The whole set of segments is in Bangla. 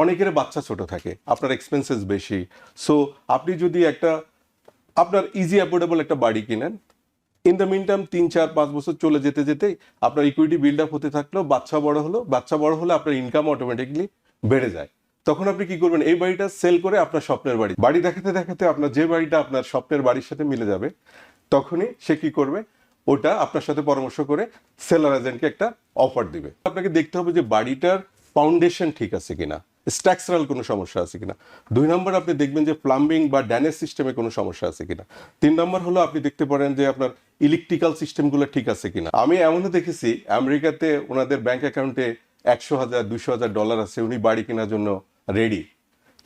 অনেকের বাচ্চা ছোট থাকে, আপনার এক্সপেন্সেস বেশি। সো আপনি যদি একটা, আপনার ইজি অ্যাফোর্ডেবল একটা বাড়ি কিনেন ইন দ্য মিন টাইম তিন, চার, পাঁচ বছর চলে যেতে যেতেই আপনার ইকুইটি বিল্ড আপ হতে থাকল, বাচ্চা বড় হলো, বাচ্চা বড় হলে আপনার ইনকাম অটোমেটিকলি বেড়ে যায়। তখন আপনি কি করবেন, এই বাড়িটা সেল করে আপনার স্বপ্নের বাড়ি বাড়ি দেখাতে দেখাতে আপনার যে বাড়িটা আপনার স্বপ্নের বাড়ির সাথে মিলে যাবে, তখনই সে কি করবে, ওটা আপনার সাথে পরামর্শ করে সেলার এজেন্টকে একটা অফার দিবে। আপনাকে দেখতে হবে যে বাড়িটার ফাউন্ডেশন ঠিক আছে কিনা। স্ট্রাকচারাল কোনো সমস্যা আছে কিনা? দুই নম্বর আপনি দেখবেন যে প্লাম্বিং বা ড্যানেজ সিস্টেমে কোনো সমস্যা আছে কিনা। তিন নম্বর হলো আপনি দেখতে পারেন যে আপনার ইলেকট্রিক্যাল সিস্টেমগুলো ঠিক আছে কিনা। আমি এমনও দেখেছি, আমেরিকাতে ওনাদের ব্যাংক অ্যাকাউন্টে একশো হাজার, দুশো হাজার ডলার আছে, উনি বাড়ি কেনার জন্য রেডি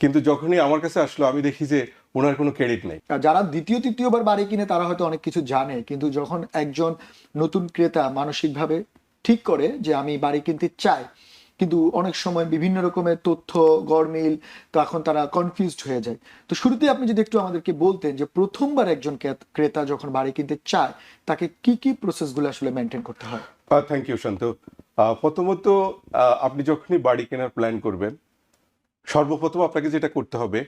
কিন্তু যখনই আমার কাছে আসলো, আমি দেখি যে ওনার কোনো ক্রেডিট নেই। যারা দ্বিতীয়, তৃতীয়বার বাড়ি কিনে, তারা হয়তো অনেক কিছু জানে, কিন্তু যখন একজন নতুন ক্রেতা মানসিকভাবে ঠিক করে যে আমি বাড়ি কিনতে চাই কিন্তু অনেক সময় বিভিন্ন রকমের তথ্য গরমিল তখন তারা কনফিউজড হয়ে যায়। তো শুরুতে আপনি যদি একটু আমাদেরকে বলতেন যে প্রথমবার একজন ক্রেতা যখন বাড়ি কিনতে চায়, তাকে কি কি প্রসেসগুলো আসলে মেনটেন করতে হয়? Thank you Shanto. প্রথমত আপনি যখনই বাড়ি কেনার প্ল্যান করবেন, সর্বপ্রথম আপনাকে যেটা করতে হবে,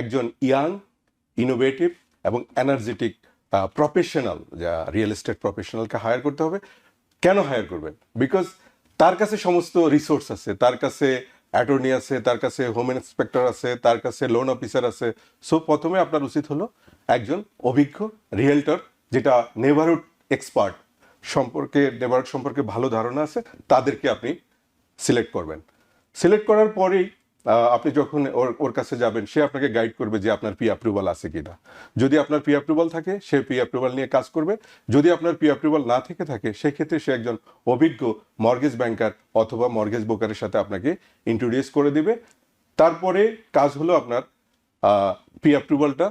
একজন ইয়াং ইনোভেটিভ এবং এনার্জেটিক প্রফেশনাল যা রিয়েল এস্টেট প্রফেশনালকে হায়ার করতে হবে। কেন হায়ার করবেন? বিকজ তার কাছে সমস্ত রিসোর্স আছে, তার কাছে অ্যাটর্নি আছে, তার কাছে হোম ইন্সপেক্টর আছে, তার কাছে লোন অফিসার আছে। সো প্রথমে আপনার উচিত হলো একজন অভিজ্ঞ রিয়েলটার যেটা নেবারহুড এক্সপার্ট সম্পর্কে নেবারহুড সম্পর্কে ভালো ধারণা আছে, তাদেরকে আপনি সিলেক্ট করবেন। সিলেক্ট করার পরেই আপনি যখন ওর ওর কাছে যাবেন, সে আপনাকে গাইড করবে যে আপনার পি অ্যাপ্রুভাল আছে কিনা। যদি আপনার পি অ্যাপ্রুভাল থাকে, সে পি অ্যাপ্রুভাল নিয়ে কাজ করবে। যদি আপনার পি অ্যাপ্রুভাল না থেকে থাকে, সেক্ষেত্রে সে একজন অভিজ্ঞ মর্গেজ ব্যাংকার অথবা মর্গেজ ব্রোকারের সাথে আপনাকে ইন্ট্রোডিউস করে দিবে। তারপরে কাজ হলো আপনার পি অ্যাপ্রুভালটা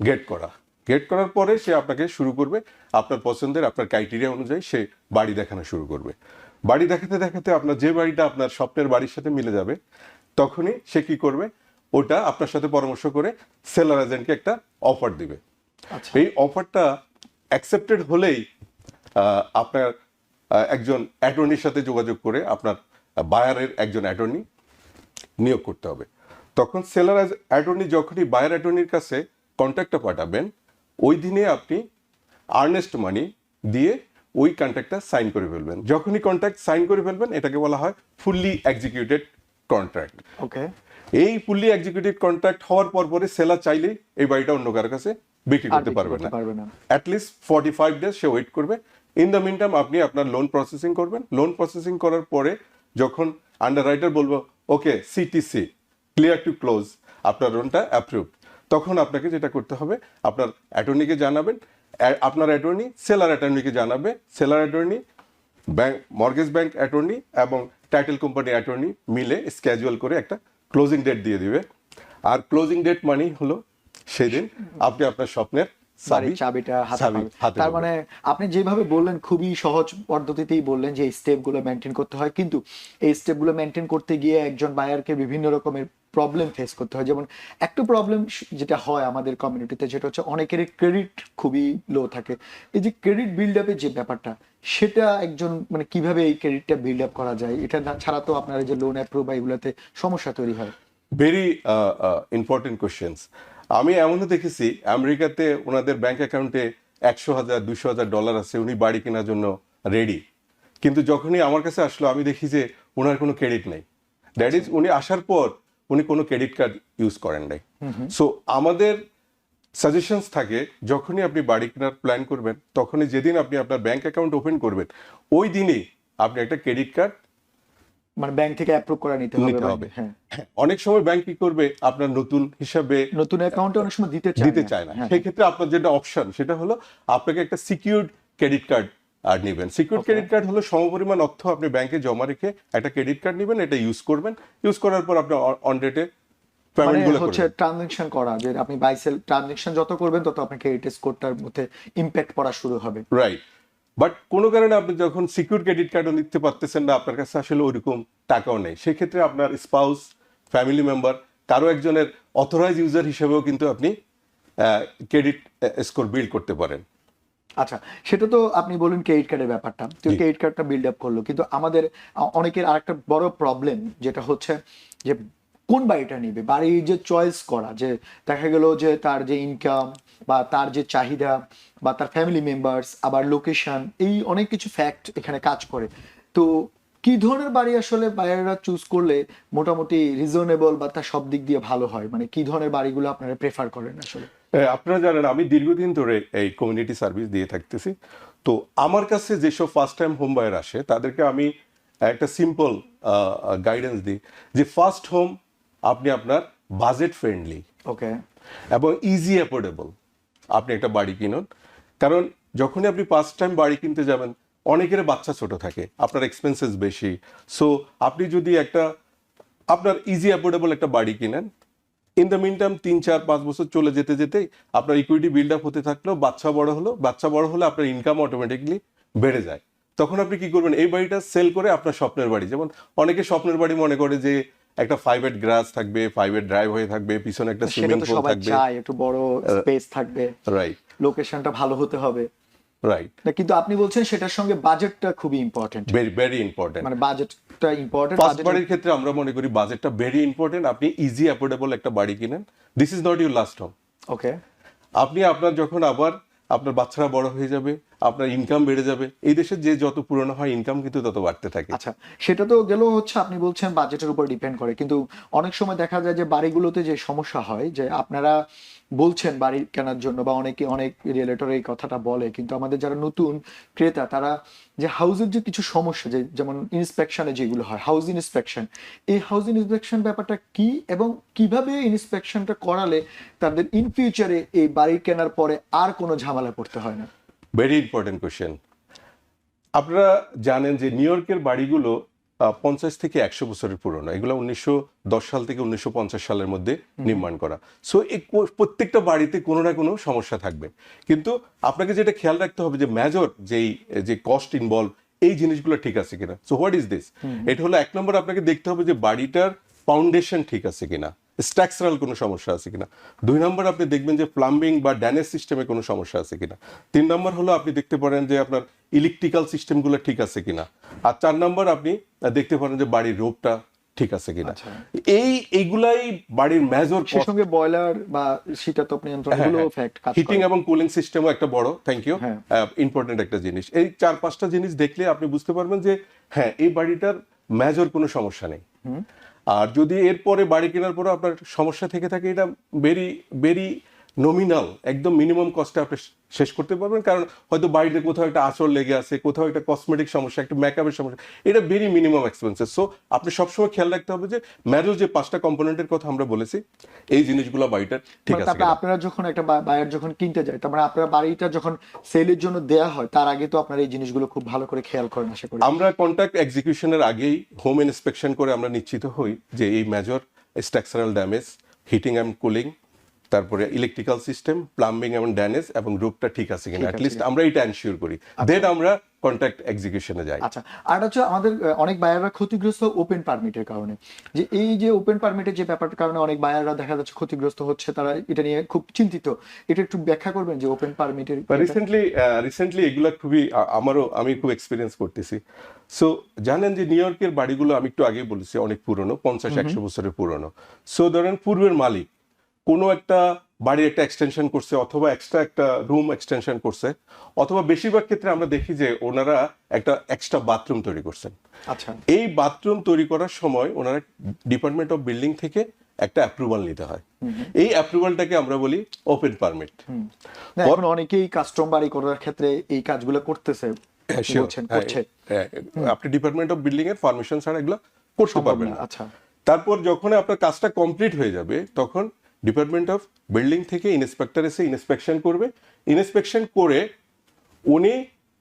গেট করা। গেট করার পরে সে আপনাকে শুরু করবে। আপনার পছন্দের, আপনার ক্রাইটেরিয়া অনুযায়ী সে বাড়ি দেখানো শুরু করবে। বাড়ি দেখাতে দেখাতে আপনার যে বাড়িটা আপনার স্বপ্নের বাড়ির সাথে মিলে যাবে তখনই সে কি করবে? ওটা আপনার সাথে পরামর্শ করে সেলার এজেন্টকে একটা অফার দিবে। আচ্ছা। এই অফারটা অ্যাকসেপ্টেড হলেই আপনার একজন অ্যাটর্নির সাথে যোগাযোগ করে আপনার বায়ারের একজন অ্যাটর্নি নিয়োগ করতে হবে। তখন সেলার অ্যাটর্নি যখনই বায়ার অ্যাটর্নির কাছে কন্ট্যাক্টটা পাঠাবেন ওই দিনে আপনি আর্নেস্ট মানি দিয়ে ওই কন্ট্যাক্টটা সাইন করে ফেলবেন। যখনই কন্ট্যাক্ট সাইন করে ফেলবেন এটাকে বলা হয় ফুললি এক্সিকিউটেড কন্ট্রাক্ট ওকে এই ফুললি এক্সিকিউটিভ কন্ট্রাক্ট হওয়ার পর পরে সেলার চাইলেই এই বাড়িটা অন্য কারোর কাছে বিক্রি করতে পারবে না। পারবে না। At least forty five days say wait করবে। ইন দ্য মিন টাইম আপনি আপনার লোন প্রসেসিং করবেন। লোন প্রসেসিং করার পরে যখন আন্ডার রাইটার বলব okay CTC clear to close আপনার লোনটা অ্যাপ্রুভ তখন আপনাকে যেটা করতে হবে আপনার অ্যাটর্নিকে জানাবেন। আপনার অ্যাটর্নি সেলার অ্যাটর্নিকে জানাবে। Seller attorney bank mortgage bank attorney এবং টাইটেল কোম্পানি অ্যাটর্নি মিলে স্ক্যাজুয়াল করে একটা ক্লোজিং ডেট দিয়ে দিবে। আর ক্লোজিং ডেট মানে হলো সেদিন আপনি আপনার স্বপ্নের বাড়ির চাবি চাবিটা। হাতে তার মানে আপনি যেভাবে বললেন খুবই সহজ পদ্ধতিতেই বললেন যে এই স্টেপগুলো মেনটেন করতে হয়। কিন্তু এই স্টেপগুলো মেনটেন করতে গিয়ে একজন বায়ারকে বিভিন্ন রকমের প্রবলেম ফেস করতে হয়। যেমন একটা প্রবলেম যেটা হয় আমাদের কমিউনিটিতে যেটা হচ্ছে অনেকেরই ক্রেডিট খুবই লো থাকে। এই যে ক্রেডিট বিল্ড আপের যে ব্যাপারটা সেটা একজন মানে কীভাবে এই ক্রেডিটটা বিল্ড আপ করা যায়? এটা না ছাড়া তো আপনার এই যে লোন অ্যাপ্রুভ বা এগুলোতে সমস্যা তৈরি হয়। ভেরি ইম্পর্টেন্ট কোশ্চেন্স আমি এমনও দেখেছি আমেরিকাতে ওনাদের ব্যাংক অ্যাকাউন্টে একশো হাজার দুশো হাজার ডলার আছে উনি বাড়ি কেনার জন্য রেডি কিন্তু যখনই আমার কাছে আসলো আমি দেখি যে ওনার কোনো ক্রেডিট নেই। দ্যাট ইজ উনি আসার পর উনি কোনো ক্রেডিট কার্ড ইউজ করেন নাই। সো আমাদের সাজেশনস থাকে যখনই আপনি বাড়ি কেনার প্ল্যান করবেন তখনই যেদিন আপনি আপনার ব্যাংক অ্যাকাউন্ট ওপেন করবেন ওই দিনই আপনি একটা ক্রেডিট কার্ড মানে ব্যাংক থেকে অ্যাপ্রুভ করা নিতে হবে হ্যাঁ। অনেক সময় ব্যাংক কি করবে আপনার নতুন হিসাবে নতুন অ্যাকাউন্টে অনেক সময় দিতে চায় দিতে চায় না। হ্যাঁ। সেক্ষেত্রে আপনার যেটা অপশন সেটা হলো আপনাকে একটা সিকিউরড ক্রেডিট কার্ড আর নেবেন। সিকিউর ক্রেডিট কার্ড হলো সমপরিমাণ অর্থ আপনি ব্যাংকে জমা রেখে একটা ক্রেডিট কার্ড নেবেন এটা ইউজ করবেন। ইউজ করার পর আপনি অন ডেটে মানে হচ্ছে ট্রানজেকশন করা যে আপনি বাই সেল ট্রানজেকশন যত করবেন তত আপনার ক্রেডিট স্কোরটার মধ্যে ইম্প্যাক্ট পড়া শুরু হবে। রাইট বাট কোনো কারণে আপনি যখন সিকিউর ক্রেডিট কার্ডও নিতে পারতেছেন না আপনার কাছে আসলে ওইরকম টাকাও নেই। সেক্ষেত্রে আপনার স্পাউস ফ্যামিলি মেম্বার কারও একজনের অথরাইজ ইউজার হিসেবেও কিন্তু আপনি ক্রেডিট স্কোর বিল্ড করতে পারেন। আচ্ছা সেটা তো আপনি বলুন ক্রেডিট কার্ডের ব্যাপারটা। তো। ক্রেডিট কার্ডটা বিল্ড আপ করল। কিন্তু আমাদের অনেকের আরেকটা বড় প্রবলেম যেটা হচ্ছে যে কোন বাড়িটা নিবে? বাড়ির যে চয়েস করা, যে দেখা গেল যে তার যে ইনকাম বা তার যে চাহিদা বা তার ফ্যামিলি মেম্বার্স আবার লোকেশন এই অনেক কিছু ফ্যাক্ট এখানে কাজ করে। তো কি ধরনের বাড়ি আসলে বায়াররা চুজ করলে মোটামুটি রিজনেবল বা তার সব দিক দিয়ে ভালো হয়? মানে কি ধরনের বাড়িগুলো আপনারা প্রেফার করেন আসলে? আপনারা জানেন, আমি দীর্ঘদিন ধরে এই কমিউনিটি সার্ভিস দিয়ে থাকতেছি। তো আমার কাছে যেসব ফার্স্ট টাইম হোম বায়ার আসে, তাদেরকে আমি একটা সিম্পল গাইডেন্স দিই যে ফার্স্ট হোম আপনি আপনার বাজেট ফ্রেন্ডলি ওকে এবং ইজি অ্যাফোর্ডেবল আপনি একটা বাড়ি কিনুন। কারণ যখনই আপনি ফার্স্ট টাইম বাড়ি কিনতে যাবেন অনেকের বাচ্চা ছোট থাকে আপনার এক্সপেন্সেস বেশি। সো আপনি যদি একটা আপনার ইজি অ্যাফোর্ডেবল একটা বাড়ি কিনেন ইন দ্য মিন টাইম তিন চার পাঁচ বছর চলে যেতে যেতেই আপনার ইকুইটি বিল্ড আপ হতে থাকল বাচ্চা বড় হলো বাচ্চা বড় হলে আপনার ইনকাম অটোমেটিকলি বেড়ে যায়। তখন আপনি কি করবেন? এই বাড়িটা সেল করে আপনার স্বপ্নের বাড়ি। যেমন অনেকে স্বপ্নের বাড়ি মনে করে যে একটা ফাইভ এড গ্রাস থাকবে ফাইভ এড ড্রাইভ হয়ে থাকবে পিছনে একটা সুইমিং পুল থাকবে। চায় একটু বড় স্পেস থাকবে। রাইট লোকেশনটা ভালো হতে হবে। রাইট না, কিন্তু আপনি বলছেন সেটার সঙ্গে বাজেটটা খুবই ইম্পর্টেন্ট ভেরি ভেরি ইম্পর্টেন্ট মানে বাজেটটা ইম্পর্টেন্ট ফার্স্ট বাড়ির ক্ষেত্রে আমরা মনে করি বাজেটটা ভেরি ইম্পর্টেন্ট আপনি ইজি অ্যাফোর্ডেবল একটা বাড়ি কিনেন। This is not your last home okay আপনি আপনার যখন আবার আপনার বাচ্চারা বড় হয়ে যাবে, আপনার ইনকাম বেড়ে যাবে। এই দেশে যে যত পুরনো হয় ইনকাম কিন্তু তত বাড়তে থাকে। আচ্ছা সেটা তো গেল হচ্ছে আপনি বলছেন বাজেটের উপর ডিপেন্ড করে। কিন্তু অনেক সময় দেখা যায় যে বাড়িগুলোতে যে সমস্যা হয়, যে আপনারা বলছেন বাড়ি কেনার জন্য বা অনেকে, অনেক রিয়েলেটর এই কথাটা বলে, কিন্তু আমাদের যারা নতুন ক্রেতা, তারা যে হাউজের যে কিছু সমস্যা, যে যেমন ইন্সপেকশনে যেগুলো হয় হাউস ইন্সপেকশন এই হাউস ইন্সপেকশন ব্যাপারটা কি এবং কীভাবে ইন্সপেকশনটা করালে তাদের ইন ফিউচারে এই বাড়ি কেনার পরে আর কোনো ঝামেলা পড়তে হয় না? ভেরি ইম্পর্টেন্ট কোয়েশ্চেন আপনারা জানেন যে নিউ ইয়র্কের বাড়িগুলো পঞ্চাশ থেকে একশো বছরের পুরনো। এগুলো উনিশশো দশ সাল থেকে উনিশশো পঞ্চাশ সালের মধ্যে নির্মাণ করা। সো এই প্রত্যেকটা বাড়িতে কোনো না কোনো সমস্যা থাকবে। কিন্তু আপনাকে যেটা খেয়াল রাখতে হবে যে মেজর যেই যে কস্ট ইনভলভ এই জিনিসগুলো ঠিক আছে কিনা। সো হোয়াট ইজ দিস এটা হলো এক নম্বর আপনাকে দেখতে হবে যে বাড়িটার ফাউন্ডেশন ঠিক আছে কিনা। স্ট্রাকচারাল কোনো সমস্যা আছে কিনা? দুই নম্বর আপনি দেখবেন যে প্লাম্বিং বা ড্যানেজ সিস্টেমে কোনো সমস্যা আছে কিনা? তিন নম্বর হলো আপনি দেখতে পারেন যে আপনার ইলেকট্রিক্যাল সিস্টেমগুলো ঠিক আছে কিনা? আর চার নম্বর আপনি দেখতে পারেন যে বাড়ির রোপটা ঠিক আছে কিনা? আচ্ছা। এই এইগুলাই বাড়ির মেজর সঙ্গে বয়লার বা শীতাতপ নিয়ন্ত্রণ এগুলো ফ্যাক্ট হিটিং এবং কুলিং সিস্টেমও একটা বড় থ্যাংক ইউ। ইম্পর্টেন্ট একটা জিনিস। এই চার পাঁচটা জিনিস দেখলে আপনি বুঝতে পারবেন যে হ্যাঁ এই বাড়িটার মেজর কোনো সমস্যা নেই। আর যদি এরপরে বাড়ি কেনার পরে আপনার সমস্যা থেকে থাকে এটা বেরি ভেরি নমিনাল একদম মিনিমাম কস্টে আপনি শেষ করতে পারবেন। কারণ হয়তো বাড়িতে কোথাও একটা আঁচড় লেগে আছে কোথাও একটা কসমেটিক সমস্যা একটা মেকআপের সমস্যা এটা ভেরি মিনিমাম এক্সপেন্সেস সো আপনি সবসময় খেয়াল রাখতে হবে যে ম্যারেজ যে পাঁচটা কম্পোনেন্টের কথা আমরা বলেছি এই জিনিসগুলো বাড়িটার ঠিক মানে আছে তারপরে আপনারা যখন একটা বায়ার যখন কিনতে যায় তার মানে আপনারা বাড়িটা যখন সেলের জন্য দেয়া হয় তার আগে তো আপনারা এই জিনিসগুলো খুব ভালো করে খেয়াল করেন আশা করি। আমরা কন্ট্রাক্ট এক্সিকিউশনের আগেই হোম ইন্সপেকশন করে আমরা নিশ্চিত হই যে এই major structural damage heating and cooling তারপরে ইলেকট্রিক্যাল সিস্টেম প্লাম্বিং এবং ড্যানেজ এবং রূপটা ঠিক আছে কিনা অ্যাটলিস্ট আমরা এটা এনশিওর করি। দেন আমরা কন্ট্রাক্ট এক্সিকিউশনে যাই। আচ্ছা আর হচ্ছে আমাদের অনেক বায়াররা ক্ষতিগ্রস্ত ওপেন পারমিটের কারণে। যে এই যে ওপেন পারমিটের যে ব্যাপারটার কারণে অনেক বায়াররা দেখা যাচ্ছে ক্ষতিগ্রস্ত হচ্ছে তারা এটা নিয়ে খুব চিন্তিত। এটা একটু ব্যাখ্যা করবেন যে ওপেন পারমিটের রিসেন্টলি রিসেন্টলি এগুলো খুবই আমারও আমি খুব এক্সপিরিয়েন্স করতেছি। সো জানেন যে নিউ ইয়র্কের বাড়িগুলো আমি একটু আগে বলেছি অনেক পুরনো পঞ্চাশ একশো বছরের পুরনো। সো ধরেন পূর্বের মালিক কোনো একটা বাড়ির একটা এক্সটেনশন করছে অথবা এক্সট্রা একটা রুম এক্সটেনশন করছে অথবা বেশিরভাগ ক্ষেত্রে আমরা দেখি যে ওনারা একটা এক্সট্রা বাথরুম তৈরি করছেন। আচ্ছা। এই বাথরুম তৈরি করার সময় ওনারা ডিপার্টমেন্ট অফ বিল্ডিং থেকে একটা অ্যাপ্রুভাল নিতে হয়। এই অ্যাপ্রুভালটাকে আমরা বলি ওপেন পারমিট এখন অনেকেই কাস্টম বাড়ি করার ক্ষেত্রে এই কাজগুলো করতেছে হ্যাঁ. হ্যাঁ, হ্যাঁ, আপনি ডিপার্টমেন্ট অফ বিল্ডিং এর পারমিশন ছাড়া এগুলো করতে পারবেন আচ্ছা। তারপর যখন আপনার কাজটা কমপ্লিট হয়ে যাবে তখন ডিপার্টমেন্ট অফ বিল্ডিং থেকে ইন্সপেক্টর এসে ইন্সপেকশন করবে। ইন্সপেকশন করে উনি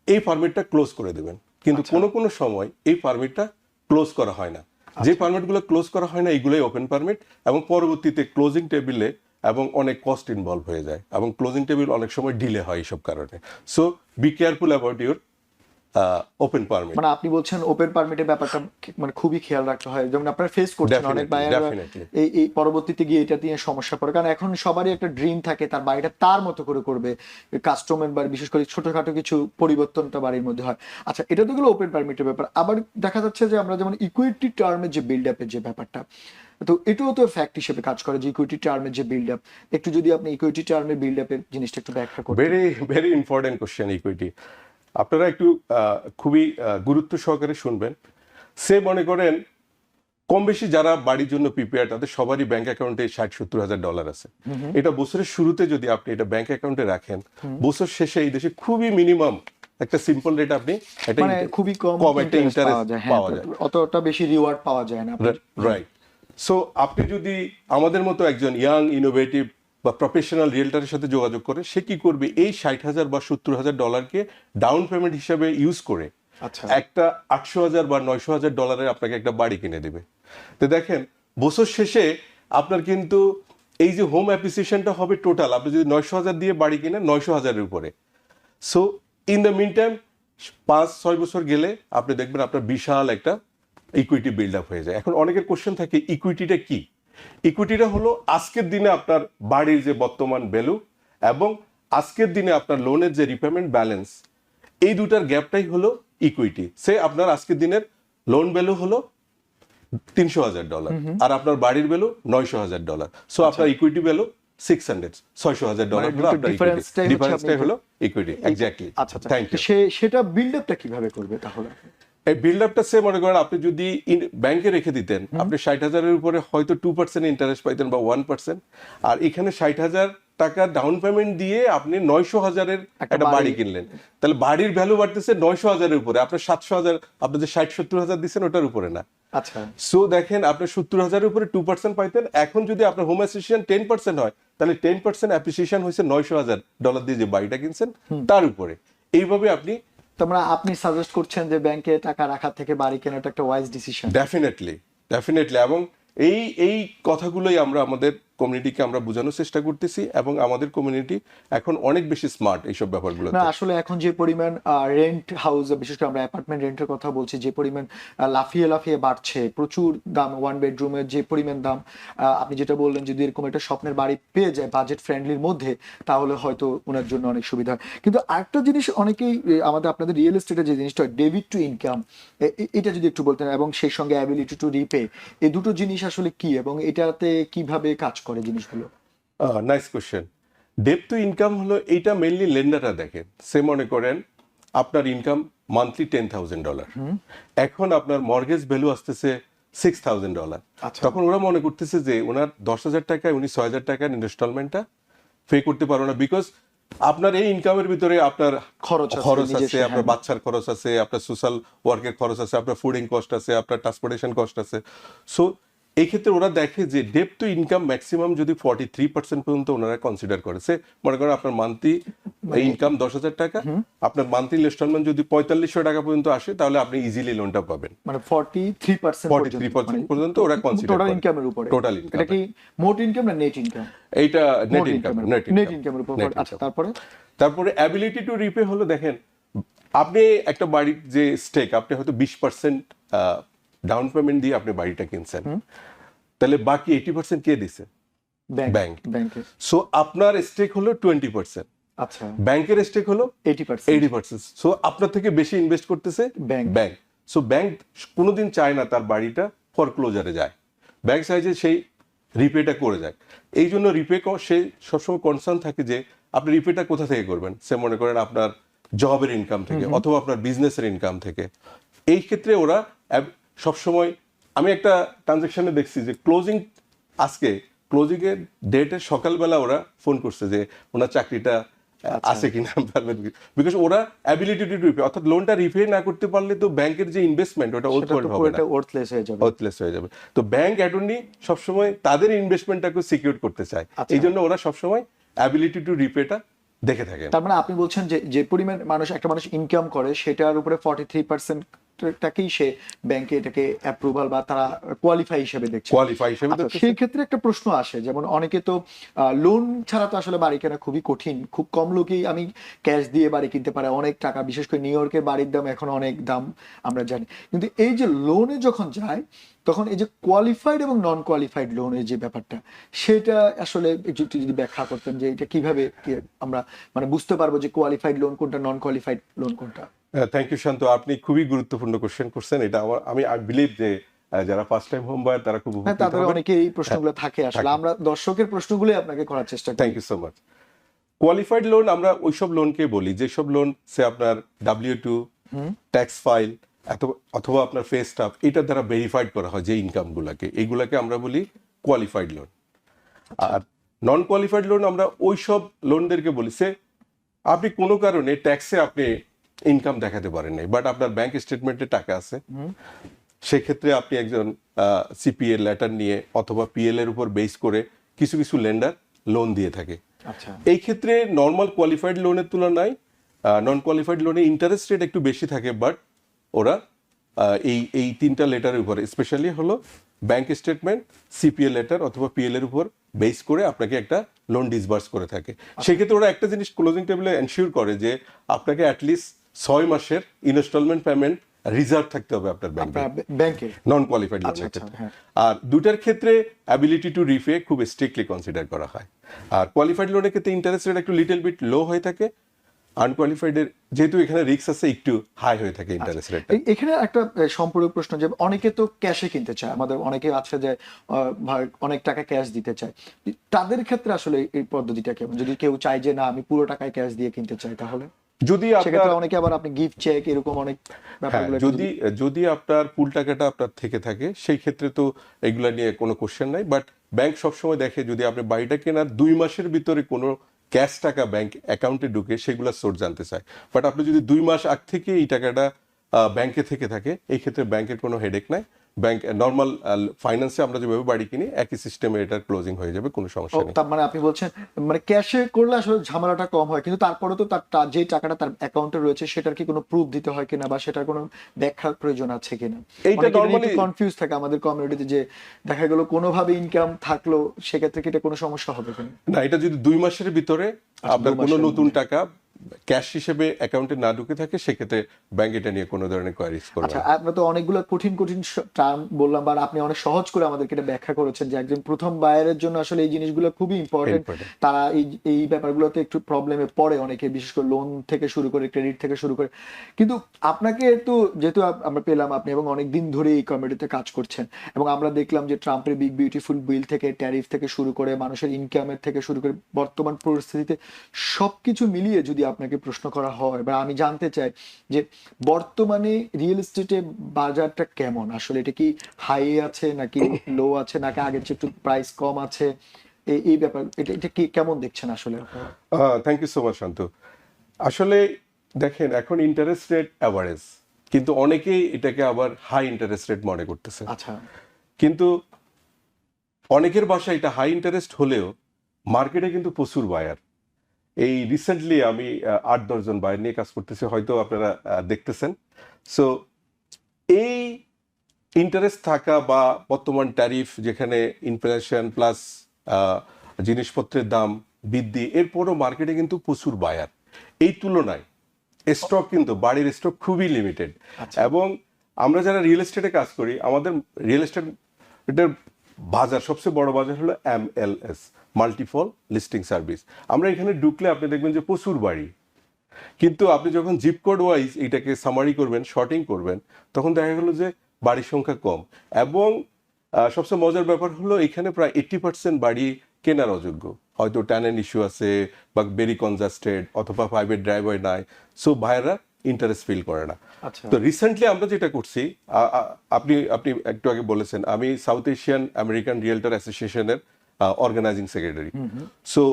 এই পারমিটটা ক্লোজ করে দেবেন। কিন্তু আচ্ছা। কোনো কোনো সময় এই পারমিটটা ক্লোজ করা হয় না। যে পারমিটগুলো ক্লোজ করা হয় না এইগুলোই ওপেন পারমিট এবং পরবর্তীতে ক্লোজিং টেবিলে এবং অনেক কস্ট ইনভলভ হয়ে যায় এবং ক্লোজিং টেবিল অনেক সময় ডিলে হয় এইসব কারণে। So be careful about your open permit মানে আপনি বলছেন ওপেন পারমিটের ব্যাপারটা মানে খুবই খেয়াল রাখতে হয়। যেমন আপনারা ফেস করছেন অনেক এই এই পরবর্তীতে গিয়ে এটা নিয়ে সমস্যা পড়ে। কারণ এখন সবারই একটা ড্রিম থাকে তার বাড়িটা তার মতো করে করবে। কাস্টমার বা বিশেষ করে ছোটখাটো কিছু পরিবর্তনটা বাড়ির মধ্যে হয়। আচ্ছা এটা তো গেলো ওপেন পারমিটের ব্যাপার। আবার দেখা যাচ্ছে যে আমরা যেমন ইকুইটি টার্মের যে বিল্ড আপের যে ব্যাপারটা তো এটাও তো ফ্যাক্ট হিসেবে কাজ করে যে ইকুইটি টার্মের যে বিল্ড আপ একটু যদি আপনি ইকুইটি টার্মের বিল্ড আপের জিনিসটা একটু ব্যাখ্যা করতেন। Very very important question equity আপনারা একটু খুবই গুরুত্ব সহকারে শুনবেন। সে মনে করেন কম বেশি যারা বাড়ির জন্য প্রিপেয়ার তাদের সবারই ব্যাংক অ্যাকাউন্টে ষাট সত্তর হাজার ডলার আছে। এটা বছরের শুরুতে যদি আপনি এটা ব্যাংক অ্যাকাউন্টে রাখেন বছর শেষে এই দেশে খুবই মিনিমাম একটা সিম্পল রেট আপনি একটা মানে খুবই কম কম একটা ইন্টারেস্ট হ্যাঁ পাওয়া যায়। অতটা বেশি রিওয়ার্ড পাওয়া যায় না রাইট সো আপনি যদি আমাদের মতো একজন ইয়াং ইনোভেটিভ বা প্রফেশনাল রিয়েলটারের সাথে যোগাযোগ করে সে কি করবে? এই ষাট হাজার বা সত্তর হাজার ডলারকে ডাউন পেমেন্ট হিসাবে ইউজ করে আচ্ছা। একটা আটশো হাজার বা নয়শো হাজার ডলারে আপনাকে একটা বাড়ি কিনে দেবে। তো দেখেন বছর শেষে আপনার কিন্তু এই যে হোম অ্যাপ্রিসিয়েশনটা হবে টোটাল আপনি যদি নয়শো হাজার দিয়ে বাড়ি কিনেন নয়শো হাজারের উপরে। So in the mean time পাঁচ ছয় বছর গেলে আপনি দেখবেন আপনার বিশাল একটা ইকুইটি বিল্ড আপ হয়ে যায়। এখন অনেকের কোশ্চেন থাকে ইকুইটিটা কি? ইকুইটিটা হলো আজকের দিনে আপনার বাড়ির যে বর্তমান ভ্যালু এবং আজকের দিনে আপনার লোনের যে রিপেমেন্ট ব্যালেন্স এই দুটার গ্যাপটাই হলো ইকুইটি সে আপনার আজকের দিনের লোন ভ্যালু হলো তিনশো হাজার ডলার আর আপনার বাড়ির ভ্যালু নয়শো হাজার ডলার সো আপনার ইকুইটি ভ্যালু সিক্স হান্ড্রেড ছয়শো হাজার ডলার হলো আপনার ডিফারেন্সটাই হলো ইকুইটি এক্স্যাক্টলি আচ্ছা আচ্ছা। থ্যাংক ইউ সে সেটা বিল্ড আপটা কীভাবে করবে তাহলে? এই বিল্ড আপটা সে মনে করেন আপনি যদি ব্যাংকে রেখে দিতেন আপনি ষাট হাজারের উপরে হয়তো টু পার্সেন্ট ইন্টারেস্ট পাইতেন বা ওয়ান পার্সেন্ট আর এখানে ষাট হাজার টাকা ডাউন পেমেন্ট দিয়ে আপনি নয়শো হাজারের একটা বাড়ি- কিনলেন। তাহলে বাড়ির ভ্যালু বাড়তেছে নয়শো হাজারের উপরে। আপনার সাতশো হাজার আপনি যে ষাট সত্তর হাজার দিচ্ছেন ওটার উপরে না। আচ্ছা। সো দেখেন আপনি সত্তর হাজারের উপরে টু পার্সেন্ট পাইতেন। এখন যদি আপনার হোম অ্যাসোসিয়েশন টেন পার্সেন্ট হয় তাহলে টেন পার্সেন্ট অ্যাপ্রিসিয়েশন হয়েছে নয়শো হাজার ডলার দিয়ে যে বাড়িটা কিনছেন তার উপরে। এইভাবে আপনি তোমরা আপনি সাজেস্ট করছেন যে ব্যাংকে টাকা রাখার থেকে বাড়ি কেনাটা একটা ওয়াইজ ডিসিশন ডেফিনেটলি ডেফিনেটলি এবং এই এই কথাগুলোই আমরা আমাদের কমিউনিটিকে আমরা বোঝানোর চেষ্টা করতেছি এবং আমাদের কমিউনিটি এখন অনেক বেশি স্মার্ট এইসব ব্যাপারগুলো না, আসলে এখন যে পরিমাণ রেন্ট হাউস বিশেষ করে আমরা অ্যাপার্টমেন্ট রেন্টের কথা বলছি, যে পরিমাণ লাফিয়ে লাফিয়ে বাড়ছে, প্রচুর দাম ওয়ান বেডরুমের যে পরিমাণ দাম আপনি যেটা বললেন যদি এরকম একটা স্বপ্নের বাড়ি পেয়ে যায় বাজেট ফ্রেন্ডলির মধ্যে, তাহলে হয়তো ওনার জন্য অনেক সুবিধা হয়। কিন্তু আরেকটা জিনিস অনেকেই আমাদের আপনাদের রিয়েল এস্টেটের যে জিনিসটা হয় ডেবিট টু ইনকাম এটা যদি একটু বলতেন, এবং সেই সঙ্গে অ্যাবিলিটি টু রিপে এই দুটো জিনিস আসলে কি এবং এটাতে কীভাবে কাজ করে? জিনিসগুলো। Nice question debt to income হলো এইটা মেনলি লেন্ডাররা দেখেন সে মনে করেন আপনার income monthly ten thousand dollar এখন আপনার মর্গেজ ভ্যালু আসতেছে সিক্স থাউজেন্ড ডলার। তখন ওরা মনে করতেছে যে ওনার দশ হাজার টাকায় উনি ছয় হাজার টাকার ইনস্টলমেন্টটা পে করতে পারো না বিকজ আপনার এই ইনকামের ভিতরে আপনার খরচ খরচ আছে আপনার হ্যাঁ। বাচ্চার খরচ আছে আপনার সোশ্যাল ওয়ার্কের খরচ আছে আপনার ফুডিং কস্ট আছে আপনার ট্রান্সপোর্টেশন কস্ট আছে। সো এই ক্ষেত্রে ওরা দেখে যে ডেপ টু ইনকাম ম্যাক্সিমাম যদি ফর্টি থ্রি পার্সেন্ট পর্যন্ত ওনারা কনসিডার করেছে মনে করেন আপনার মান্থলি মানে ইনকাম দশ হাজার টাকা আপনার মান্থলি ইনস্টলমেন্ট যদি পঁয়তাল্লিশশো টাকা পর্যন্ত আসে তাহলে আপনি ইজিলি লোনটা পাবেন। মানে ফর্টি থ্রি পার্সেন্ট 43% পর্যন্ত ওরা consider টোটাল ইনকামের উপরে। Total income এটা কি মোট ইনকাম না নেট ইনকাম এইটা নেট ইনকাম নেট নেট ইনকামের উপর। আচ্ছা তারপরে? তারপরে অ্যাবিলিটি টু রিপে হলো দেখেন আপনি একটা বাড়ির যে স্টেক আপনি হয়তো বিশ পার্সেন্ট ডাউন পেমেন্ট দিয়ে আপনি বাড়িটা কিনছেন। তাহলে বাকি এইটি পার্সেন্ট কে দিছে? Bank Bank. সো আপনার স্টেক হলো টোয়েন্টি পার্সেন্ট আচ্ছা। ব্যাংকের স্টেক হলো eighty percent eighty percent so আপনার থেকে বেশি ইনভেস্ট করতেছে Bank. ব্যাংক সো ব্যাংক কোনোদিন চায় না তার বাড়িটা ফরক্লোজারে যায়। ব্যাংক চায় যে সেই রিপেটা করে যায় এই জন্য রিপে সে সবসময় কনসার্ন থাকে যে আপনি রিপেটা কোথা থেকে করবেন? সে মনে করেন আপনার জবের ইনকাম থেকে অথবা আপনার বিজনেসের ইনকাম থেকে। এই ক্ষেত্রে ওরা সবসময় আমি একটা ট্রানজেকশনে দেখছি যে ক্লোজিং আজকে ক্লোজিং এর ডেটের সকালবেলা ওরা ফোন করছে যে ওনার চাকরিটা আছে কিনা বিকজ ওরা অ্যাবিলিটি টু রিপে অর্থাৎ লোনটা রিপে না করতে পারলে তো ব্যাংকের যে ইনভেস্টমেন্ট ওটা হবে না। ওর্থলেস হয়ে যাবে। ওথলেস হয়ে যাবে। তো ব্যাংক অ্যাটর্নি সবসময় তাদের ইনভেস্টমেন্টটাকে সিকিউর করতে চায়। আচ্ছা। এই জন্য ওরা সবসময় অ্যাবিলিটি টু রিপেটা দেখে থাকেন তার মানে আপনি বলছেন যে যে পরিমাণ মানুষ একটা মানুষ ইনকাম করে সেটার উপরে ফর্টি থ্রি পার্সেন্ট সে ব্যাংকে এটাকে অ্যাপ্রুভাল বা তারা কোয়ালিফাই হিসেবে দেখছে। কোয়ালিফাই হিসেবে আচ্ছা, সেই ক্ষেত্রে একটা প্রশ্ন আসে যেমন অনেকে তো লোন ছাড়া তো আসলে বাড়ি কেনা খুবই কঠিন। খুব কম লোকেই আমি ক্যাশ দিয়ে বাড়ি কিনতে পারে অনেক টাকা বিশেষ করে নিউ ইয়র্কের বাড়ির দাম এখন অনেক দাম আমরা জানি। কিন্তু এই যে লোনে যখন যায় তখন এই যে কোয়ালিফাইড এবং নন কোয়ালিফাইড লোনের যে ব্যাপারটা সেটা আসলে একটু যদি ব্যাখ্যা করতেন যে এটা কীভাবে আমরা মানে বুঝতে পারব যে কোয়ালিফাইড লোন কোনটা নন কোয়ালিফাইড লোন কোনটা? থ্যাংক ইউ শান্ত আপনি খুবই গুরুত্বপূর্ণ কোশ্চেন করছেন। এটা আমার আমি আই বিলিভ যে যারা ফার্স্ট টাইম হোম বায়ার তারা খুব হ্যাঁ তাদের অনেকে এই প্রশ্নগুলো থাকে আসলে। আমরা দর্শকের প্রশ্নগুলোই আপনাকে করার চেষ্টা করি। Thank you so much qualified loan আমরা ওইসব লোনকে বলি। যেসব লোন সে আপনার ডাব্লিউ টু ট্যাক্স ফাইল অথবা আপনার ফেস স্টাফ এটা দ্বারা ভেরিফাইড করা হয় যে ইনকামগুলোকে এইগুলাকে আমরা বলি কোয়ালিফাইড লোন আর নন কোয়ালিফাইড লোন আমরা ওইসব লোনদেরকে বলি। সে আপনি কোনো কারণে ট্যাক্সে আপনি ইনকাম দেখাতে পারেন নাই বাট আপনার ব্যাংক স্টেটমেন্টে টাকা আছে। সেক্ষেত্রে আপনি একজন সিপিএ লেটার নিয়ে অথবা পিএল এর উপর বেস করে কিছু কিছু লেন্ডার লোন দিয়ে থাকে। আচ্ছা। এই ক্ষেত্রে নর্মাল কোয়ালিফাইড লোনের তুলনায় নন কোয়ালিফাইড লোনে ইন্টারেস্ট রেট একটু বেশি থাকে বাট ওরা এই এই তিনটা লেটারের উপরে স্পেশালি হলো ব্যাংক স্টেটমেন্ট সিপিএল লেটার অথবা পিএল এর উপর বেস করে আপনাকে একটা লোন ডিসবার্স করে থাকে। সেক্ষেত্রে ওরা একটা জিনিস ক্লোজিং টেবিলে এনশিওর করে যে আপনাকে অ্যাটলিস্ট ছয় মাসের ইনস্টলমেন্ট পেমেন্ট রিজার্ভ থাকতে হবে আপনার ব্যাংকে ব্যাংকে নন কোয়ালিফাইড আচ্ছা, লোনের আচ্ছা, ক্ষেত্রে। আর দুটার ক্ষেত্রে অ্যাবিলিটি টু রিপে খুব স্ট্রিক্টলি কনসিডার করা হয়। আর কোয়ালিফাইড লোনের ক্ষেত্রে ইন্টারেস্ট রেট একটু লিটল বিট লো হয়ে থাকে। আনকোয়ালিফাইডের যেহেতু এখানে রিস্ক আছে একটু হাই হয়ে থাকে ইন্টারেস্ট রেটটা এই- এখানে একটা আহ, সম্পূরক প্রশ্ন যে অনেকে তো ক্যাশে কিনতে চায়। আমাদের অনেকে আছে যে অনেক টাকা ক্যাশ দিতে চায়। তাদের ক্ষেত্রে আসলে এই পদ্ধতিটা কেমন? যদি কেউ চায় যে না আমি পুরো টাকায় ক্যাশ দিয়ে কিনতে চাই তাহলে? যদি আপনার অনেকে আবার আপনি গিফট চেক এরকম অনেক হ্যাঁ যদি যদি আপনার ফুল টাকাটা আপনার থেকে থাকে সেই ক্ষেত্রে তো এগুলা নিয়ে কোনো কোশ্চেন নাই বাট ব্যাংক সবসময় দেখে যদি আপনি বাড়িটা কেনার দুই মাসের ভিতরে কোনো ক্যাশ টাকা ব্যাংক অ্যাকাউন্টে ঢুকে সেগুলো সোর্স জানতে চায়। বাট আপনি যদি দুই মাস আগ থেকে এই টাকাটা ব্যাংকে থেকে থাকে এই ক্ষেত্রে ব্যাংকের কোনো হেডেক নাই। ব্যাংক নর্মাল ফাইন্যান্সে আমরা যেভাবে বাড়ি কিনি একই সিস্টেমে এটা ক্লোজিং হয়ে যাবে কোনো সমস্যা নেই। তার মানে আপনি বলছেন মানে ক্যাশে করলে আসলে ঝামেলাটা কম হয় কিন্তু তারপরে তো তার যে টাকাটা তার অ্যাকাউন্টে রয়েছে সেটার কি কোনো প্রুফ দিতে হয় কিনা বা সেটার কোনো ব্যাখ্যার প্রয়োজন আছে কিনা? এইটা normally- কনফিউজ থাকে আমাদের কমিউনিটিতে যে দেখা গেল কোনোভাবে ইনকাম থাকল সেক্ষেত্রে কি এটা কোনো সমস্যা হবে কিনা? না এটা যদি দুই মাসের ভিতরে আপনার কোনো নতুন টাকা ক্যাশ হিসেবে অ্যাকাউন্টে না ঢুকে থাকে সেক্ষেত্রে ব্যাংক এটা নিয়ে কোনো ধরনের কোয়ারিজ করবে আচ্ছা। আমরা তো অনেকগুলো কঠিন কঠিন টার্ম বললাম বা আপনি অনেক সহজ করে আমাদেরকে এটা ব্যাখ্যা করেছেন যে একজন প্রথম বায়ারের জন্য আসলে এই জিনিসগুলো খুবই ইম্পর্টেন্ট তারা এই এই ব্যাপারগুলোতে একটু প্রবলেমে পড়ে অনেকে বিশেষ করে লোন থেকে শুরু করে ক্রেডিট থেকে শুরু করে। কিন্তু আপনাকে একটু যেহেতু আমরা পেলাম আপনি এবং অনেক দিন ধরে এই কমিটিতে কাজ করছেন এবং আমরা দেখলাম যে ট্রাম্পের বিগ বিউটিফুল বিল থেকে ট্যারিফ থেকে শুরু করে মানুষের ইনকামের থেকে শুরু করে বর্তমান পরিস্থিতিতে সবকিছু মিলিয়ে যদি আপনাকে প্রশ্ন করা হয় বা আমি জানতে চাই যে বর্তমানে রিয়েল এস্টেটে বাজারটা কেমন? আসলে এটা কি হাই আছে নাকি লো আছে নাকি আগের চেয়ে একটু প্রাইস কম আছে? এই ব্যাপার এটা এটা কি কেমন দেখছেন আসলে? Thank you so much Shanto. আসলে দেখেন এখন ইন্টারেস্ট রেট অ্যাভারেজ কিন্তু অনেকেই এটাকে আবার হাই ইন্টারেস্ট রেট মনে করতেছে। আচ্ছা। কিন্তু অনেকের বাসায় এটা হাই ইন্টারেস্ট হলেও মার্কেটে কিন্তু প্রচুর বায়ার এই রিসেন্টলি আমি আট দশজন বায়ার নিয়ে কাজ করতেছি হয়তো আপনারা দেখতেছেন। সো এই ইন্টারেস্ট থাকা বা বর্তমান ট্যারিফ যেখানে ইনফ্লেশন প্লাস জিনিসপত্রের দাম বৃদ্ধি এরপরও মার্কেটে কিন্তু প্রচুর বায়ার এই তুলনায় স্টক কিন্তু বাড়ির স্টক খুবই লিমিটেড এবং আমরা যারা রিয়েল এস্টেটে কাজ করি আমাদের রিয়েল এস্টেট এটার বাজার সবচেয়ে বড় বাজার হলো M L S multiple listing service আমরা এখানে ঢুকলে আপনি দেখবেন যে প্রচুর বাড়ি। কিন্তু আপনি যখন জিপ কোড ওয়াইজ এটাকে সামারি করবেন শর্টিং করবেন তখন দেখা গেল যে বাড়ির সংখ্যা কম। এবং সবচেয়ে মজার ব্যাপার হলো এখানে প্রায় এইট্টি পার্সেন্ট বাড়ি কেনার অযোগ্য। হয়তো ট্যানেন ইস্যু আছে বা বেরি কনজাস্টেড অথবা প্রাইভেট ড্রাইভার নাই। সো ভাইয়েরা ইন্টারেস্ট ফিল করে না। আচ্ছা। তো রিসেন্টলি আমরা যেটা করছি আপনি আপনি একটু আগে বলেছেন আমি সাউথ এশিয়ান আমেরিকান রিয়েলটার অ্যাসোসিয়েশনের অর্গানাইজিং সেক্রেটারি সো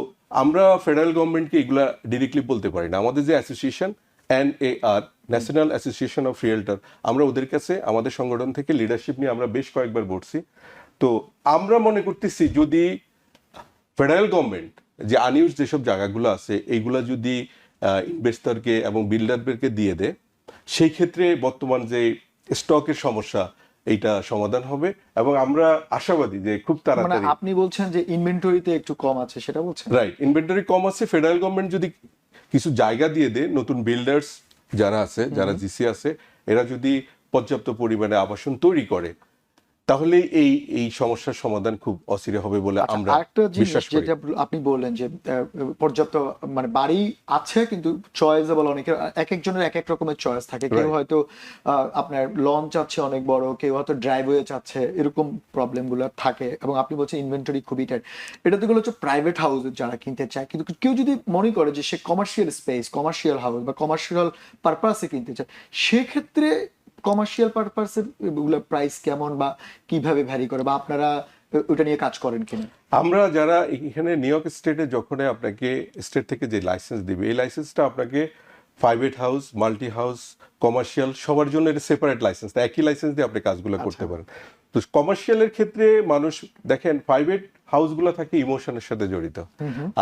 আমরা ফেডারেল গভর্নমেন্টকে এগুলা ডিরেক্টলি বলতে পারি না। আমাদের যে association N A R national association of realtor আমরা ওদের কাছে আমাদের সংগঠন থেকে লিডারশিপ নিয়ে আমরা বেশ কয়েকবার বলছি। তো আমরা মনে করতেছি যদি ফেডারেল গভর্নমেন্ট যে আনইউজ যেসব জায়গাগুলো আছে এইগুলা যদি ইনভেস্টরকে এবং বিল্ডারদেরকে দিয়ে দেয় সেই ক্ষেত্রে বর্তমান যে স্টকের সমস্যা এইটা সমাধান হবে এবং আমরা আশাবাদী যে খুব মানে তাড়াতাড়ি আপনি বলছেন যে ইনভেন্টরিতে একটু কম আছে সেটা বলছেন? রাইট ইনভেন্টরি কম আছে ফেডারেল গভর্নমেন্ট যদি কিছু জায়গা দিয়ে দেয় নতুন বিল্ডার্স যারা আছে যারা জিসি আছে এরা যদি পর্যাপ্ত পরিমাণে আবাসন তৈরি করে তাহলে এই এই সমস্যার সমাধান খুব অচিরে হবে বলে আমরা আচ্ছা, আরেকটা জিনিস যেটা আপনি বললেন যে পর্যাপ্ত মানে বাড়ি আছে কিন্তু চয়েস চয়েসেবল অনেকের এক একজনের এক এক রকমের চয়েস থাকে। কেউ হয়তো আপনার লন চাচ্ছে অনেক বড় কেউ হয়তো ড্রাইভওয়ে চাচ্ছে এরকম প্রবলেমগুলো থাকে এবং আপনি বলছেন ইনভেন্টরি খুবই টাইট এটা তো গুলো হচ্ছে প্রাইভেট হাউস যারা কিনতে চায় কিন্তু কেউ যদি মনে করে যে সে কমার্শিয়াল স্পেস কমার্শিয়াল হাউস বা কমার্শিয়াল পারপাসে কিনতে চায় সেক্ষেত্রে কমার্শিয়াল পারপাসের প্রাইস কেমন বা কীভাবে ভ্যারি করে বা আপনারা ওটা নিয়ে কাজ করেন কিনা? আমরা যারা এখানে নিউ ইয়র্ক স্টেটে যখন আপনাকে স্টেট থেকে যে লাইসেন্স দিবে এই লাইসেন্সটা আপনাকে private house multi house commercial সবার জন্য এটা সেপারেট লাইসেন্স একই লাইসেন্স দিয়ে আপনি কাজগুলো করতে পারেন। তো কমার্শিয়ালের ক্ষেত্রে মানুষ দেখেন প্রাইভেট হাউসগুলো থাকে ইমোশনের সাথে জড়িত।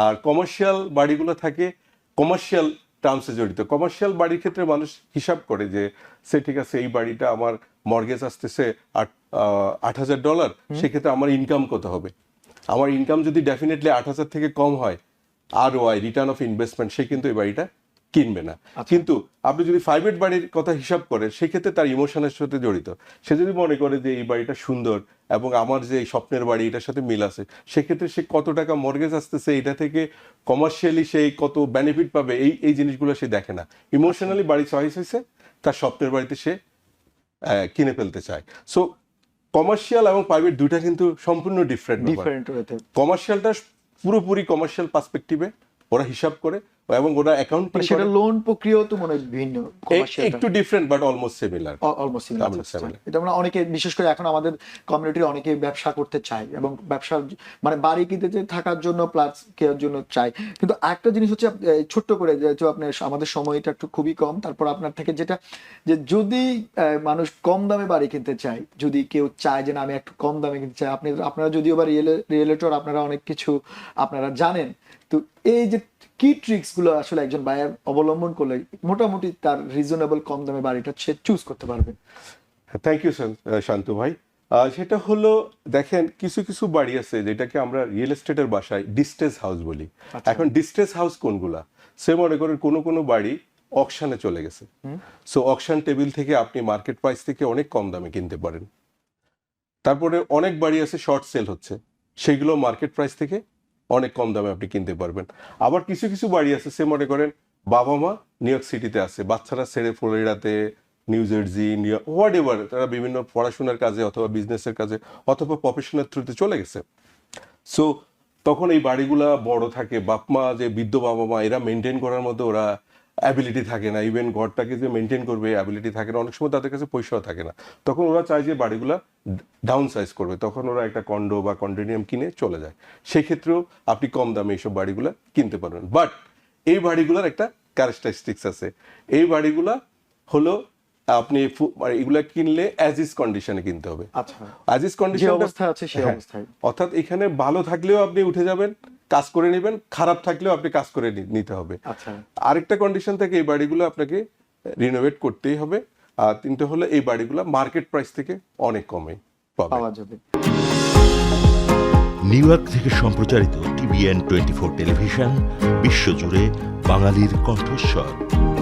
আর কমার্শিয়াল বাড়িগুলো থাকে কমার্শিয়াল টার্মসে জড়িত। কমার্শিয়াল বাড়ির ক্ষেত্রে মানুষ হিসাব করে যে সে ঠিক আছে এই বাড়িটা আমার মর্গেজ আসতেছে আট আট হাজার ডলার সেক্ষেত্রে আমার ইনকাম কত হবে? আমার ইনকাম যদি ডেফিনেটলি আট হাজার থেকে কম হয় আর ওয়াই রিটার্ন অফ ইনভেস্টমেন্ট সে কিন্তু এই বাড়িটা কিনবে না। কিন্তু আপনি যদি প্রাইভেট বাড়ির কথা হিসাব করেন সেক্ষেত্রে তার ইমোশনের সাথে জড়িত। সে যদি মনে করে যে এই বাড়িটা সুন্দর এবং আমার যে স্বপ্নের বাড়ি এটার সাথে মিল আছে সেক্ষেত্রে সে কত টাকা মর্গেজ আসতেছে এটা থেকে কমার্শিয়ালি সে কত বেনিফিট পাবে এই এই জিনিসগুলো সে দেখে না। ইমোশনালি বাড়ি চয়েস হয়েছে তার স্বপ্নের বাড়িতে সে কিনে ফেলতে চায়। সো কমার্শিয়াল এবং প্রাইভেট দুইটা কিন্তু সম্পূর্ণ ডিফারেন্ট ডিফারেন্ট কমার্শিয়ালটা পুরোপুরি কমার্শিয়াল পার্সপেক্টিভে ওরা হিসাব করে এবং ওরা অ্যাকাউন্টিং মানে সেটা লোন প্রক্রিয়াও তো মনে ভিন্ন একটু। Different but almost similar almost similar. এটা আমরা অনেকে বিশেষ করে এখন আমাদের কমিউনিটির অনেকে ব্যবসা করতে চায় এবং ব্যবসা মানে বাড়ি কিনতে থাকার জন্য প্লাস কেয়ার জন্য চাই কিন্তু একটা জিনিস হচ্ছে ছোট্ট করে যেহেতু আপনার আমাদের সময়টা একটু খুবই কম তারপর আপনার থেকে যেটা যে যদি মানুষ কম দামে বাড়ি কিনতে চায় যদি কেউ চায় যে না আমি একটু কম দামে কিনতে চাই আপনি আপনারা যদিও বা রিয়েলেটর আপনারা অনেক কিছু আপনারা জানেন তো এই যে কি ট্রিক্সগুলো আসলে একজন বায়ার অবলম্বন করলে মোটামুটি তার রিজনেবল কম দামে বাড়িটা সে চুজ করতে পারবে। থ্যাংক ইউ শান্তু ভাই। সেটা হলো দেখেন কিছু কিছু বাড়ি আছে যেটাকে আমরা রিয়েল এস্টেটের বাসায় ডিস্টেস হাউস বলি। এখন ডিস্টেস হাউস কোনগুলা? সে মনে করেন কোনো কোনো বাড়ি অকশানে চলে গেছে। সো অকশন টেবিল থেকে আপনি মার্কেট প্রাইস থেকে অনেক কম দামে কিনতে পারেন। তারপরে অনেক বাড়ি আছে শর্ট সেল হচ্ছে। সেগুলো মার্কেট প্রাইস থেকে অনেক কম দামে আপনি কিনতে পারবেন। আবার কিছু কিছু বাড়ি আছে, সে মনে করেন বাবা মা নিউ ইয়র্ক সিটিতে আছে, বাচ্চারা ছেড়ে ফ্লোরিডাতে New Jersey New whatever তারা বিভিন্ন পড়াশোনার কাজে অথবা বিজনেসের কাজে অথবা প্রফেশনাল থ্রুতে চলে গেছে। সো তখন এই বাড়িগুলা বড় থাকে, বাপ মা যে বৃদ্ধ বাবা মা, এরা মেনটেন করার মধ্যে ওরা অ্যাবিলিটি থাকে না ইভেন ঘরটাকে যে মেনটেন করবে অ্যাবিলিটি থাকে না অনেক সময় তাদের কাছে পয়সাও থাকে না। তখন ওরা চায় যে বাড়িগুলা ডাউন সাইজ করবে তখন ওরা একটা কন্ডো বা কন্ডোনিয়াম কিনে চলে যায়। সেই ক্ষেত্রেও আপনি কম দামে এইসব বাড়িগুলা কিনতে পারবেন। বাট এই বাড়িগুলোর একটা ক্যারেক্টারিস্টিক্স আছে। এই বাড়িগুলা হলো আপনি মানে এগুলা কিনলে অ্যাজ ইজ কন্ডিশনে কিনতে হবে। আচ্ছা। অ্যাজ ইজ কন্ডিশন অবস্থা আছে সেই অবস্থায়। অর্থাৎ এখানে ভালো থাকলেও আপনি উঠে যাবেন কাজ করে নেবেন খারাপ থাকলেও আপনি কাজ করে নি- নিতে হবে। আচ্ছা। আরেকটা কন্ডিশন থেকে এই বাড়িগুলো আপনাকে রিনোভেট করতেই হবে। আর তিনটে হলে এই বাড়িগুলো মার্কেট প্রাইস থেকে অনেক কমে পাওয়া যাবে। নিউ ইয়র্ক থেকে সম্প্রচারিত টিভিএন টোয়েন্টি ফোর টেলিভিশন বিশ্বজুড়ে বাঙালির কণ্ঠস্বর।